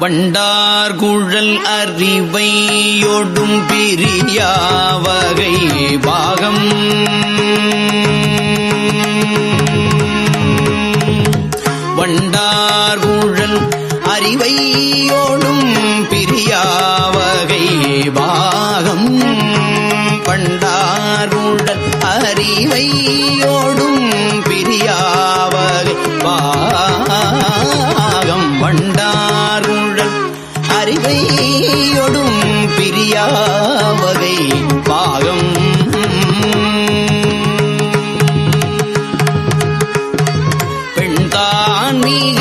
வண்டார்குழல் அறிவையொடும் பிரியாவகை பாகம். வண்டார்குழல் அறிவையோடும் பிரியாவகை பாகம். தான் மிக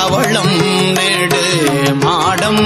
தவளம் நெடு மாடம்.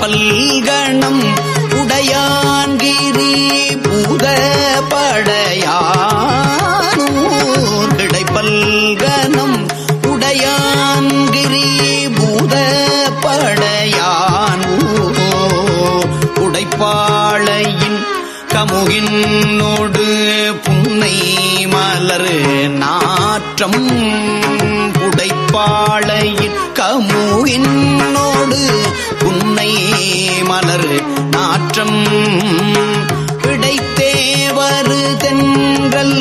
பல்கணம் உடையான்கிரி பூத படையானூர் கிடைப்பல்கணம் உடையான்கிரி பூத படையானூரோ உடைப்பாளையின் கமுகின்னோடு புன்னை மலர் நாற்றம் உடைப்பாளையின் கமுகின்னோடு உன்னை மலர் நாற்றம் கிடைத்தே வருதென்றல்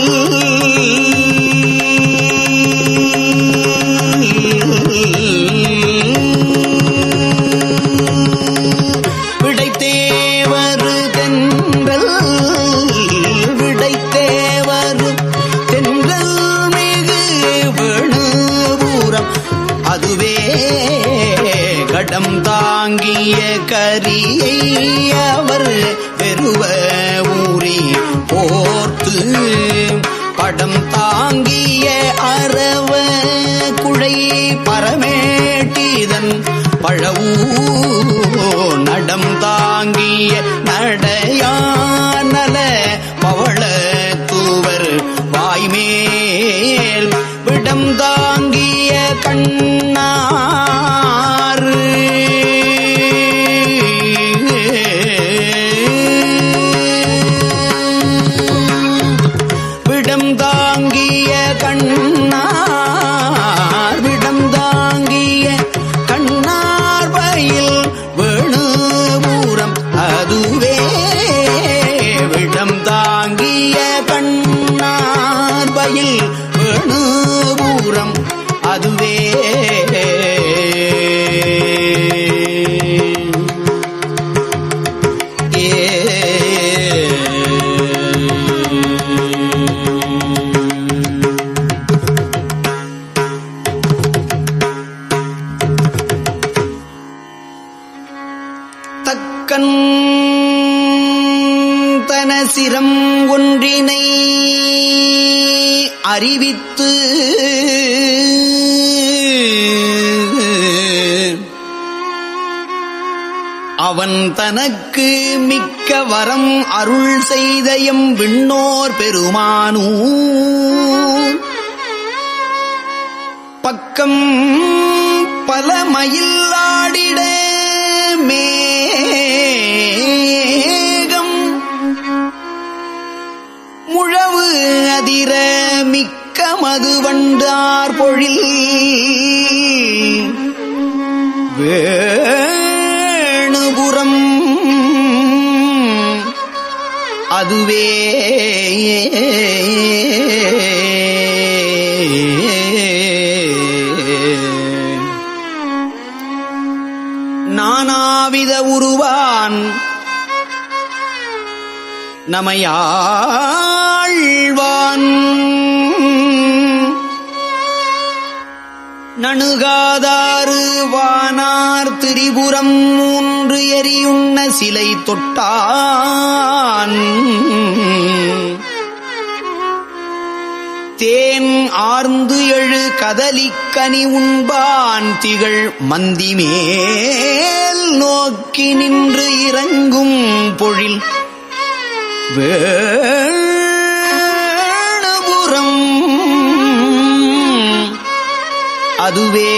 அவன் தனக்கு மிக்க வரம் அருள் செய்தயம் விண்ணோர் பெருமானூ பக்கம் பல மயிலாடிட மேகம். முழவு அதிர மிக்க மதுவண்டார் பொழில். வே அதுவே நானாவித உருவான். நமையாழ்வான். நணுகாதாறு வானார் திரிபுரம் மூன்று எரியுண்ண சிலை தொட்டான்? தேன் ஆர்ந்து எழு கதலிக்கனி உண்பான். திகழ் மந்திமேல் நோக்கி நின்று இறங்கும் பொழில் வேணபுரம். அதுவே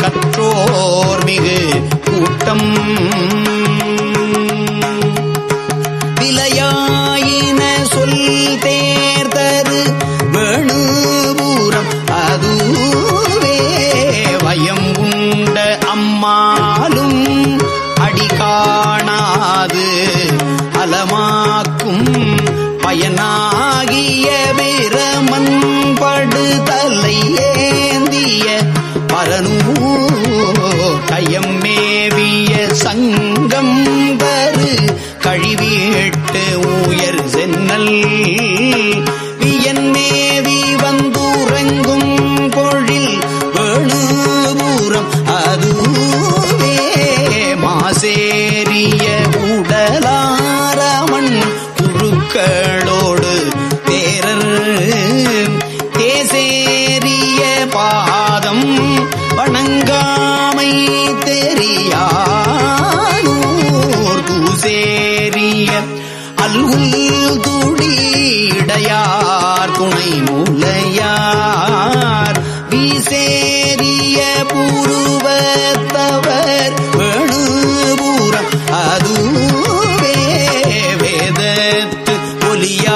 கற்றோர் மிகு கூட்டம். விலையாயின சொல் தேர்தரு வேணுபூரம் அதுவே வயம் உண்ட அம்மாலும் அடிகாணாது அலமாக்கும் பயனாகிய வீரமன் கயம் மேவிய சங்கம் வரு கழிவீட்டு ஊ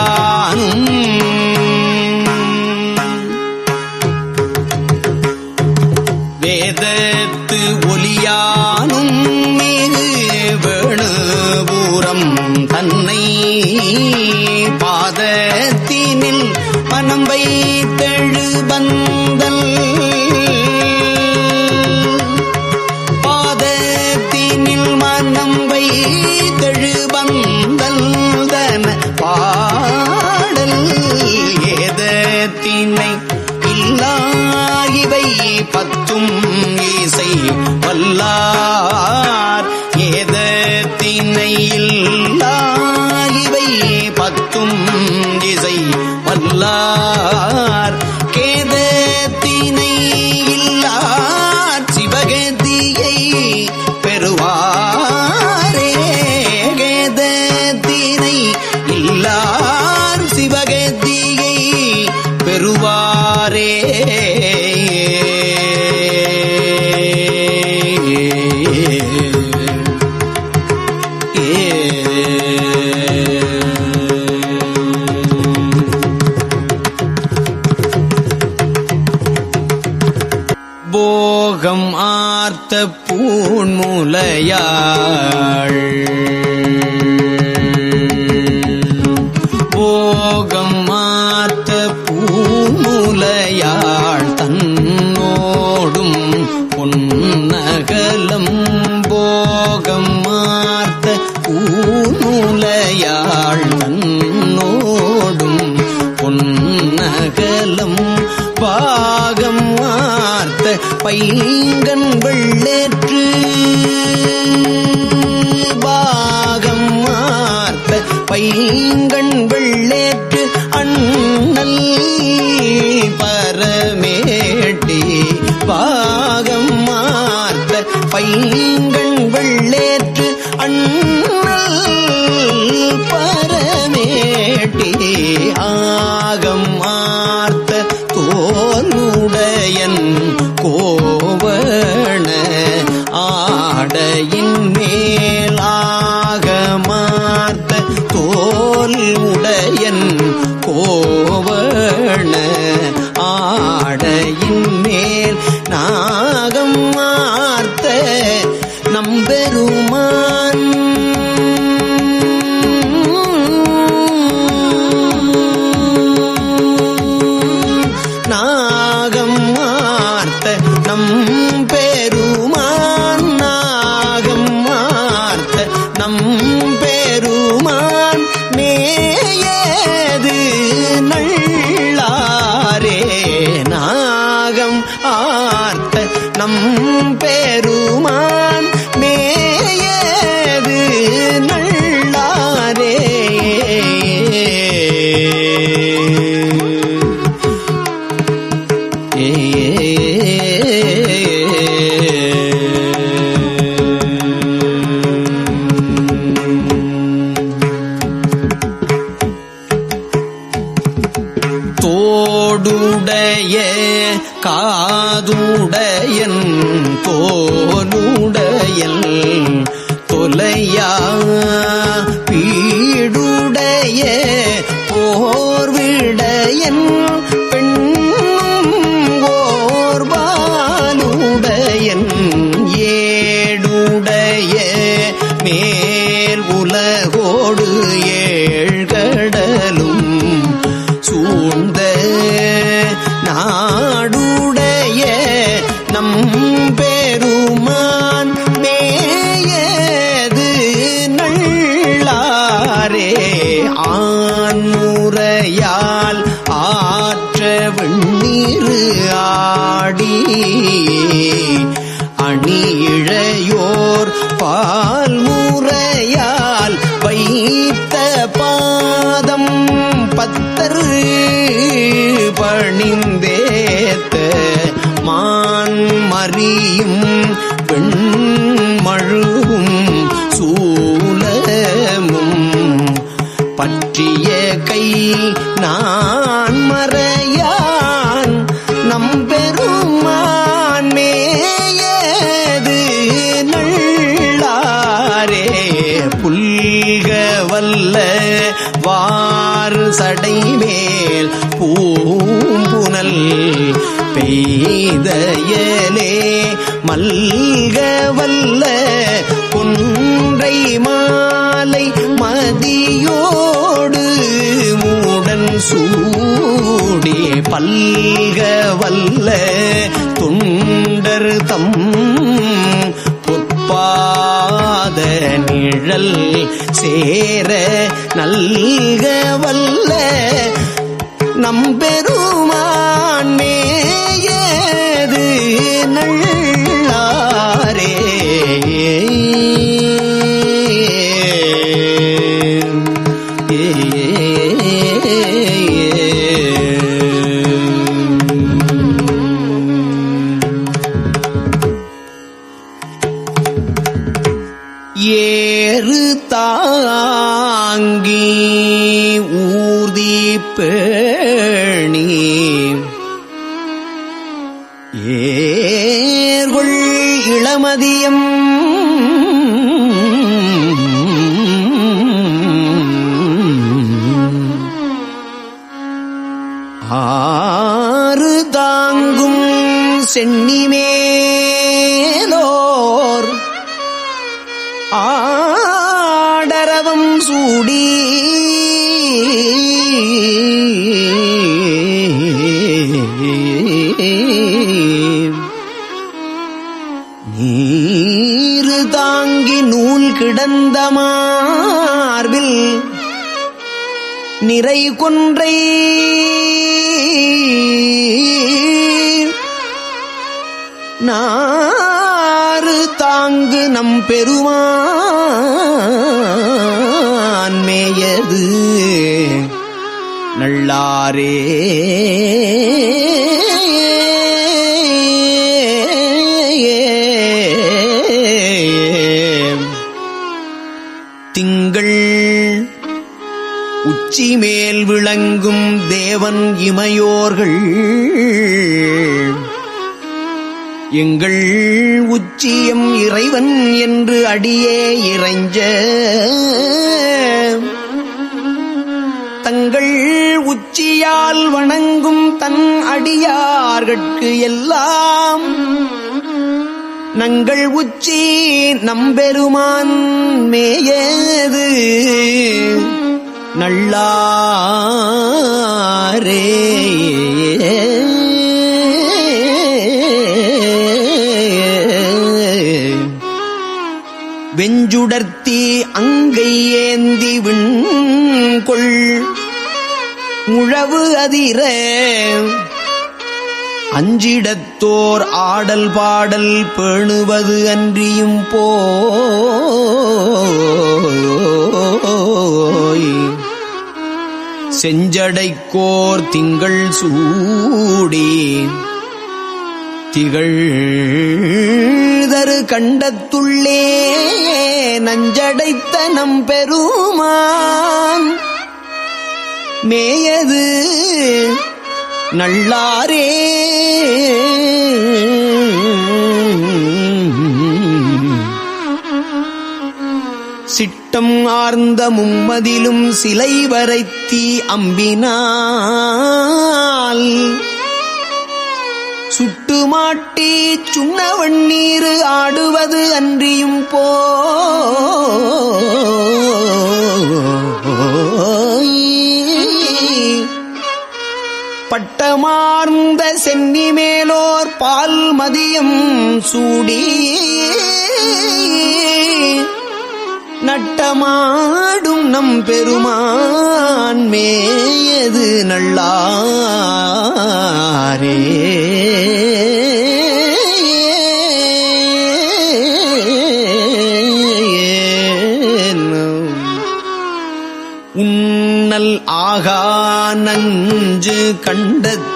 யானும் வேதத்து ஒலியானும் நூலார் ஏதத்தினையில்லாலிவை பத்தும் இசை வல்லார். கேதத்தினை பூண்முலையாள் போகம் மாத்த பூமுலையாள் தன்னோடும் பொன்னகலம். போகம் மாத்த பூமுலையாள் தன்னோடும் பொன்னகலம். பாகம் மாத்த பை காதுடைய காதுடையன் தோலுடையல் தொலையா பீடுடைய போர்விடையன் வல்ல வாறு சடைமேல் பூம்புனல் பெய்தயலே மல்க வல்ல குன்றை மாலை மதியோடு மூடன் சூடி பல்க வல்ல துண்டர் தம் நிழல் சேர நல்க வல்ல நம்பெருமா ஆறு தாங்கும் சென்னிமேலோர். ஆடரவம் சூடி. நீரு தாங்கி நூல் கிடந்த மார்பில் நிறை கொன்றை நம் பெருமான் மேயது. நல்லாரே. திங்கள் உச்சி மேல் விளங்கும் தேவன் இமையோர்கள். எங்கள் உச்சியம் இறைவன் என்று அடியே இறைஞ்ச தங்கள் உச்சியால் வணங்கும் தன் அடியார்கட்கு எல்லாம் நங்கள் உச்சி நம்பெருமான் மேயது நல்லாரே. வெஞ்சுடர்த்தி அங்கை ஏந்தி விண்கொள். முழவு அதிர அஞ்சிடத்தோர் ஆடல் பாடல் பேணுவது அன்றியும் போய். செஞ்சடைக்கோர் திங்கள் சூடி திகழ் திகழ்தரு கண்டத்துள்ளே நஞ்சடைத்த நம் பெருமான். மேயது நல்லாரே. சிட்டம் ஆர்ந்த மும்மதிலும் சிலை வரைத்தி அம்பினால் சுட்டு மாட்டி சுண்ண வண்ணீர் ஆடுவது அன்றியும் போய் பட்டமார்ந்த சென்னி மேலோர் பால் மதியம் சூடி. நட்டமாடும் நம் பெருமான் மேயது நல்லாரே. உன்னல் ஆகா நஞ்சு கண்டத்து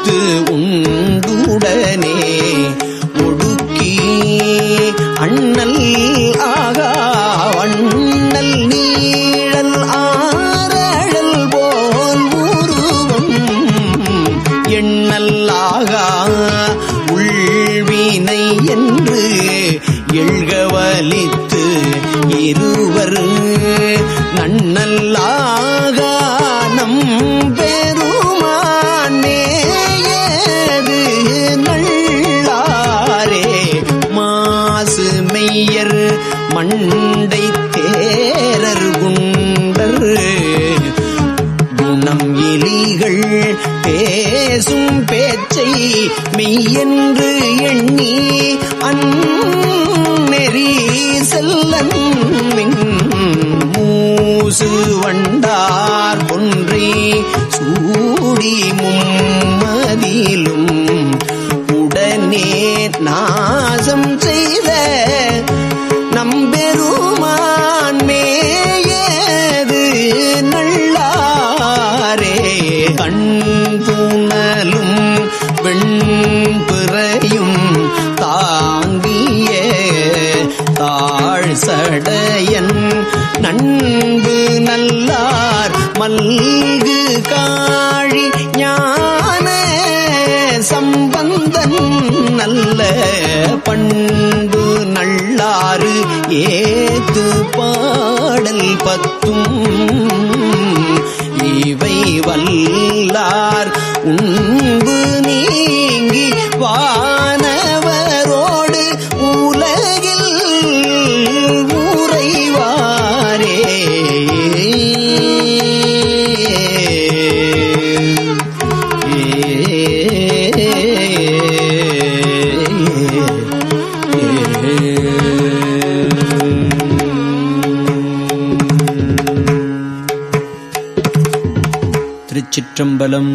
மூசு வண்டார் கொன்றே சூடி மும்மதிலும் உடனே நாசம் வல்லார் மல்கு கா திருச்சிற்றம்பலம்